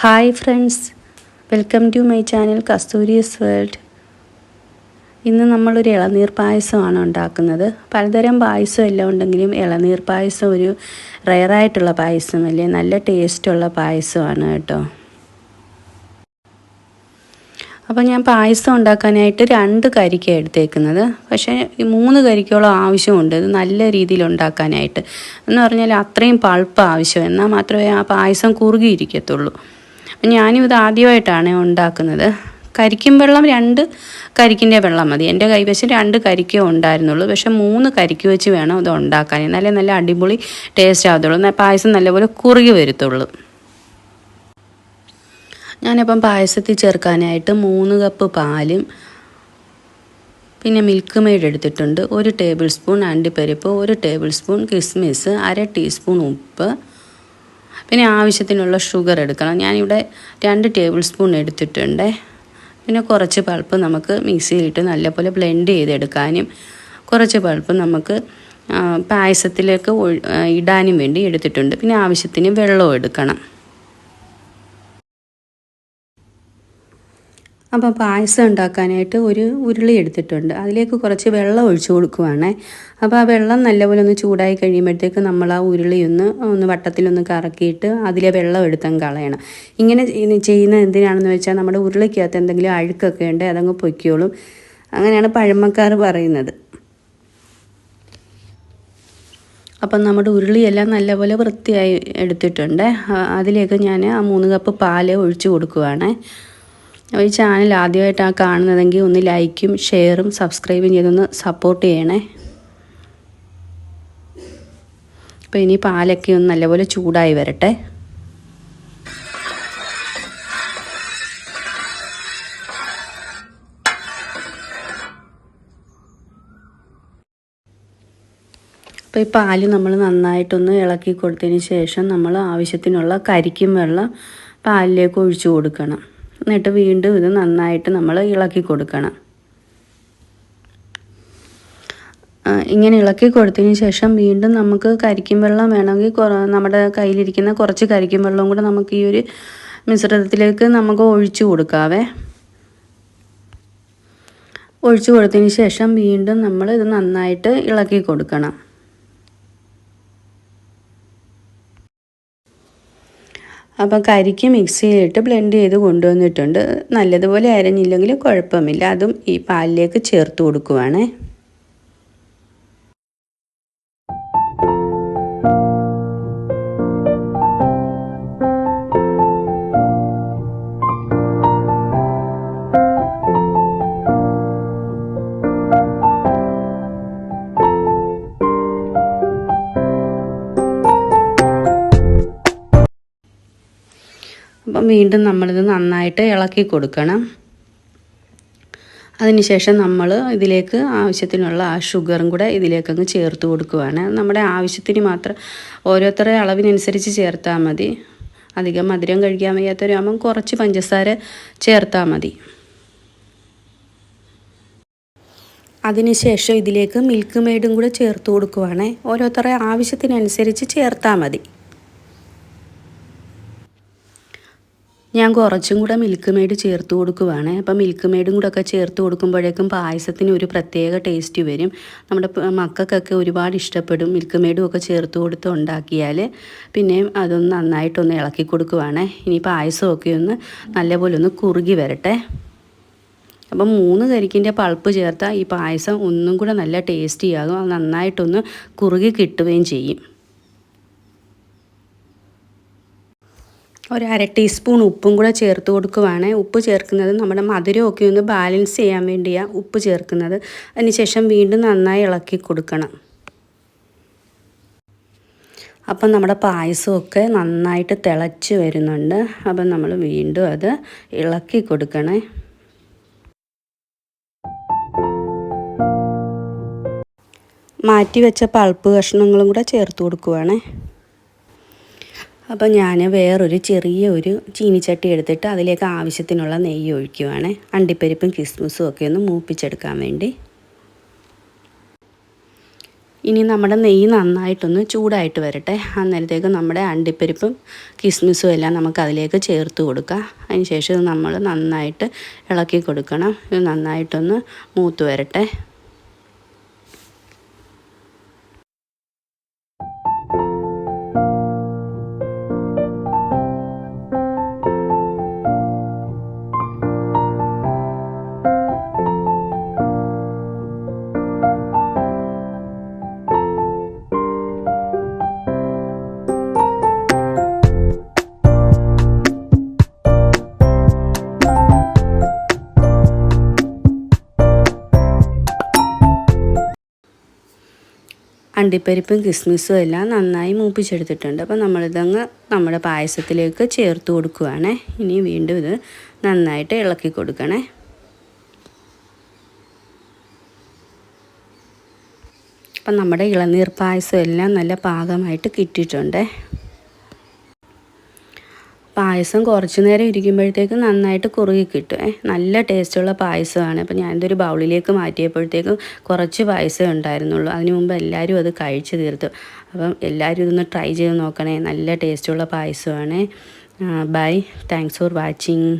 Hi friends welcome to my channel Kasturi's world ഇന്ന് നമ്മളൊരു ഇളനീർ പായസമാണ് ഉണ്ടാക്കുന്നത്. പലതരം പായസം എല്ലാം ഉണ്ടെങ്കിലും ഇളനീർ പായസം ഒരു റയറായിട്ടുള്ള പായസമല്ലേ നല്ല ടേസ്റ്റുള്ള പായസമാണ് കേട്ടോ. അപ്പോൾ ഞാൻ പായസം ഉണ്ടാക്കാനായിട്ട് രണ്ട് കരിക്ക എടുത്തേക്കുന്നത്. പക്ഷേ മൂന്ന് കരിക്കോളം ആവശ്യമുണ്ട്. ഇത് നല്ല രീതിയിൽ ഉണ്ടാക്കാനായിട്ട്. എന്ന് പറഞ്ഞാൽ അത്രയും പൾപ്പ് ആവശ്യം എന്നാൽ മാത്രമേ ആ പായസം കുറുകിയിരിക്കത്തുള്ളൂ. ഞാനും ഇത് ആദ്യമായിട്ടാണ് ഉണ്ടാക്കുന്നത്. കരിക്കും വെള്ളം രണ്ട് കരിക്കിന്റെ വെള്ളം മതി. എന്റെ കൈവശം രണ്ട് കരിക്കേ ഉണ്ടായിരുന്നുള്ളൂ. പക്ഷേ മൂന്ന് കരിക്ക് വെച്ച് വേണം ഇത് ഉണ്ടാക്കാൻ. എന്നാലേ നല്ല അടിപൊളി ടേസ്റ്റ് ആകത്തുള്ളൂ പായസം നല്ലപോലെ കുറുകി വരുത്തുള്ളൂ. ഞാനിപ്പം പായസത്തിൽ ചേർക്കാനായിട്ട് മൂന്ന് കപ്പ് പാലും പിന്നെ മിൽക്ക് മെയ്ഡ് എടുത്തിട്ടുണ്ട്. ഒരു ടേബിൾ സ്പൂൺ അണ്ടിപ്പരിപ്പ് ഒരു ടേബിൾ സ്പൂൺ കിസ്മിസ് അര ടീസ്പൂൺ ഉപ്പ് പിന്നെ ആവശ്യത്തിനുള്ള ഷുഗർ എടുക്കണം. ഞാനിവിടെ രണ്ട് ടേബിൾ സ്പൂൺ എടുത്തിട്ടുണ്ട്. പിന്നെ കുറച്ച് പൾപ്പ് നമുക്ക് മിക്സിയിലിട്ട് നല്ലപോലെ ബ്ലെൻഡ് ചെയ്തെടുക്കാനും കുറച്ച് പൾപ്പ് നമുക്ക് പായസത്തിലേക്ക് ഇടാനും വേണ്ടി എടുത്തിട്ടുണ്ട്. പിന്നെ ആവശ്യത്തിന് വെള്ളവും എടുക്കണം. അപ്പോൾ പായസം ഉണ്ടാക്കാനായിട്ട് ഒരു ഉരുളി എടുത്തിട്ടുണ്ട്. അതിലേക്ക് കുറച്ച് വെള്ളം ഒഴിച്ചു കൊടുക്കുവാണേ. അപ്പോൾ ആ വെള്ളം നല്ലപോലെ ഒന്ന് ചൂടായി കഴിയുമ്പോഴത്തേക്ക് നമ്മൾ ആ ഉരുളി ഒന്ന് ഒന്ന് വട്ടത്തിലൊന്ന് കറക്കിയിട്ട് അതിലെ വെള്ളം എടുത്തങ്ങ് കളയണം. ഇങ്ങനെ ചെയ്യുന്ന എന്തിനാണെന്ന് വെച്ചാൽ നമ്മുടെ ഉരുളിക്കകത്ത് എന്തെങ്കിലും അഴുക്കൊക്കെ ഉണ്ട് അതങ്ങ് പൊയ്ക്കോളും. അങ്ങനെയാണ് പഴമക്കാർ പറയുന്നത്. അപ്പം നമ്മുടെ ഉരുളിയെല്ലാം നല്ലപോലെ വൃത്തിയായി എടുത്തിട്ടുണ്ട്. അതിലേക്ക് ഞാൻ ആ മൂന്ന് കപ്പ് പാൽ ഒഴിച്ചു കൊടുക്കുവാണേ. ഈ ചാനൽ ആദ്യമായിട്ടാണ് കാണുന്നതെങ്കിൽ ഒന്ന് ലൈക്കും ഷെയറും സബ്സ്ക്രൈബും ചെയ്തൊന്ന് സപ്പോർട്ട് ചെയ്യണേ. അപ്പോൾ ഇനി പാലൊക്കെ ഒന്ന് നല്ലപോലെ ചൂടായി വരട്ടെ. അപ്പോൾ ഈ പാൽ നമ്മൾ നന്നായിട്ടൊന്ന് ഇളക്കി കൊടുത്തതിന് ശേഷം നമ്മൾ ആവശ്യത്തിനുള്ള കരിക്കും വെള്ളം പാലിലേക്ക് ഒഴിച്ചു കൊടുക്കണം. എന്നിട്ട് വീണ്ടും ഇത് നന്നായിട്ട് നമ്മൾ ഇളക്കി കൊടുക്കണം. ഇങ്ങനെ ഇളക്കി കൊടുത്തതിന് ശേഷം വീണ്ടും നമുക്ക് കരിക്കും വെള്ളം വേണമെങ്കിൽ നമ്മുടെ കയ്യിലിരിക്കുന്ന കുറച്ച് കരിക്കും വെള്ളവും കൂടെ നമുക്ക് ഈ ഒരു മിശ്രിതത്തിലേക്ക് നമുക്ക് ഒഴിച്ചു കൊടുക്കാവേ. ഒഴിച്ചു കൊടുത്തതിന് ശേഷം വീണ്ടും നമ്മൾ ഇത് നന്നായിട്ട് ഇളക്കി കൊടുക്കണം. അപ്പം കരിക്ക് മിക്സിയിലിട്ട് ബ്ലെൻഡ് ചെയ്ത് കൊണ്ടുവന്നിട്ടുണ്ട്. നല്ലതുപോലെ അരഞ്ഞില്ലെങ്കിൽ കുഴപ്പമില്ല. അതും ഈ പാലിലേക്ക് ചേർത്ത് കൊടുക്കുവാണേ. അപ്പം വീണ്ടും നമ്മളിത് നന്നായിട്ട് ഇളക്കി കൊടുക്കണം. അതിനുശേഷം നമ്മൾ ഇതിലേക്ക് ആവശ്യത്തിനുള്ള ആ ഷുഗറും കൂടെ ഇതിലേക്ക് അങ്ങ് ചേർത്ത് കൊടുക്കുവാണ്. നമ്മുടെ ആവശ്യത്തിന് മാത്രം ഓരോരുത്തരുടെ അളവിനനുസരിച്ച് ചേർത്താൽ മതി. അധികം മധുരം കഴിക്കാൻ വയ്യാത്തവരാകുമ്പം കുറച്ച് പഞ്ചസാര ചേർത്താൽ മതി. അതിനുശേഷം ഇതിലേക്ക് മിൽക്ക് മെയ്ഡും കൂടെ ചേർത്ത് കൊടുക്കുവാണേ. ഓരോരുത്തരുടെ ആവശ്യത്തിനനുസരിച്ച് ചേർത്താൽ മതി. ഞാൻ കുറച്ചും കൂടെ മിൽക്ക് മെയ്ഡ് ചേർത്ത് കൊടുക്കുവാണ്. അപ്പം മിൽക്ക് മെയ്ഡും കൂടെ ഒക്കെ ചേർത്ത് കൊടുക്കുമ്പോഴേക്കും പായസത്തിന് ഒരു പ്രത്യേക ടേസ്റ്റ് വരും. നമ്മുടെ മക്കൾക്കൊക്കെ ഒരുപാട് ഇഷ്ടപ്പെടും മിൽക്ക് മെയ്ഡും ഒക്കെ ചേർത്ത് കൊടുത്ത് ഉണ്ടാക്കിയാൽ പിന്നെ അതൊന്ന് നന്നായിട്ടൊന്ന് ഇളക്കി കൊടുക്കുവാണ്. ഇനി പായസമൊക്കെ ഒന്ന് നല്ലപോലെ ഒന്ന് കുറുകി വരട്ടെ. അപ്പം മൂന്ന് കരിക്കിന്റെ പൾപ്പ് ചേർത്താൽ ഈ പായസം ഒന്നും കൂടെ നല്ല ടേസ്റ്റിയാകും അത് നന്നായിട്ടൊന്ന് കുറുകി കിട്ടുകയും ചെയ്യും. ഒരു അര ടീസ്പൂൺ ഉപ്പും കൂടെ ചേർത്ത് കൊടുക്കുവാണ്. ഉപ്പ് ചേർക്കുന്നത് നമ്മുടെ മധുരമൊക്കെ ഒന്ന് ബാലൻസ് ചെയ്യാൻ വേണ്ടിയാണ് ഉപ്പ് ചേർക്കുന്നത്. അതിനുശേഷം വീണ്ടും നന്നായി ഇളക്കി കൊടുക്കണം. അപ്പം നമ്മുടെ പായസമൊക്കെ നന്നായിട്ട് തിളച്ച് വരുന്നുണ്ട്. അപ്പം നമ്മൾ വീണ്ടും അത് ഇളക്കി കൊടുക്കണേ. മാറ്റി വെച്ച പൾപ്പ് കഷ്ണങ്ങളും കൂടെ ചേർത്ത് കൊടുക്കുവാണേ. അപ്പോൾ ഞാൻ വേറൊരു ചെറിയ ഒരു ചീനിച്ചട്ടി എടുത്തിട്ട് അതിലേക്ക് ആവശ്യത്തിനുള്ള നെയ്യ് ഒഴിക്കുവാണ്. അണ്ടിപ്പരിപ്പും കിസ്മിസും ഒക്കെ ഒന്ന് മൂപ്പിച്ചെടുക്കാൻ വേണ്ടി. ഇനി നമ്മുടെ നെയ്യ് നന്നായിട്ടൊന്ന് ചൂടായിട്ട് വരട്ടെ. അന്നേരത്തേക്ക് നമ്മുടെ അണ്ടിപ്പരിപ്പും കിസ്മിസും എല്ലാം നമുക്ക് അതിലേക്ക് ചേർത്ത് കൊടുക്കാം. അതിന് ശേഷം നമ്മൾ നന്നായിട്ട് ഇളക്കി കൊടുക്കണം. ഇത് നന്നായിട്ടൊന്ന് മൂത്ത് വരട്ടെ. അണ്ടിപ്പരിപ്പും കിസ്മിസും എല്ലാം നന്നായി മൂപ്പിച്ചെടുത്തിട്ടുണ്ട്. അപ്പോൾ നമ്മളിതങ്ങ് നമ്മുടെ പായസത്തിലേക്ക് ചേർത്ത് കൊടുക്കുകയാണേ ഇനി വീണ്ടും ഇത് നന്നായിട്ട് ഇളക്കി കൊടുക്കണേ. അപ്പം നമ്മുടെ ഇളനീർ പായസം എല്ലാം നല്ല പാകമായിട്ട് കിട്ടിയിട്ടുണ്ട്. പായസം കുറച്ച് നേരം ഇരിക്കുമ്പോഴത്തേക്കും നന്നായിട്ട് കുറുകി കിട്ടും. നല്ല ടേസ്റ്റുള്ള പായസമാണ്. അപ്പം ഞാനിതൊരു ബൗളിലേക്ക് മാറ്റിയപ്പോഴത്തേക്കും കുറച്ച് പായസമേ ഉണ്ടായിരുന്നുള്ളൂ. അതിനു മുമ്പ് എല്ലാവരും അത് കഴിച്ച് തീർത്തു. അപ്പം എല്ലാവരും ഇതൊന്ന് ട്രൈ ചെയ്ത് നോക്കണേ. നല്ല ടേസ്റ്റുള്ള പായസമാണ്. ബൈ. Thanks for watching.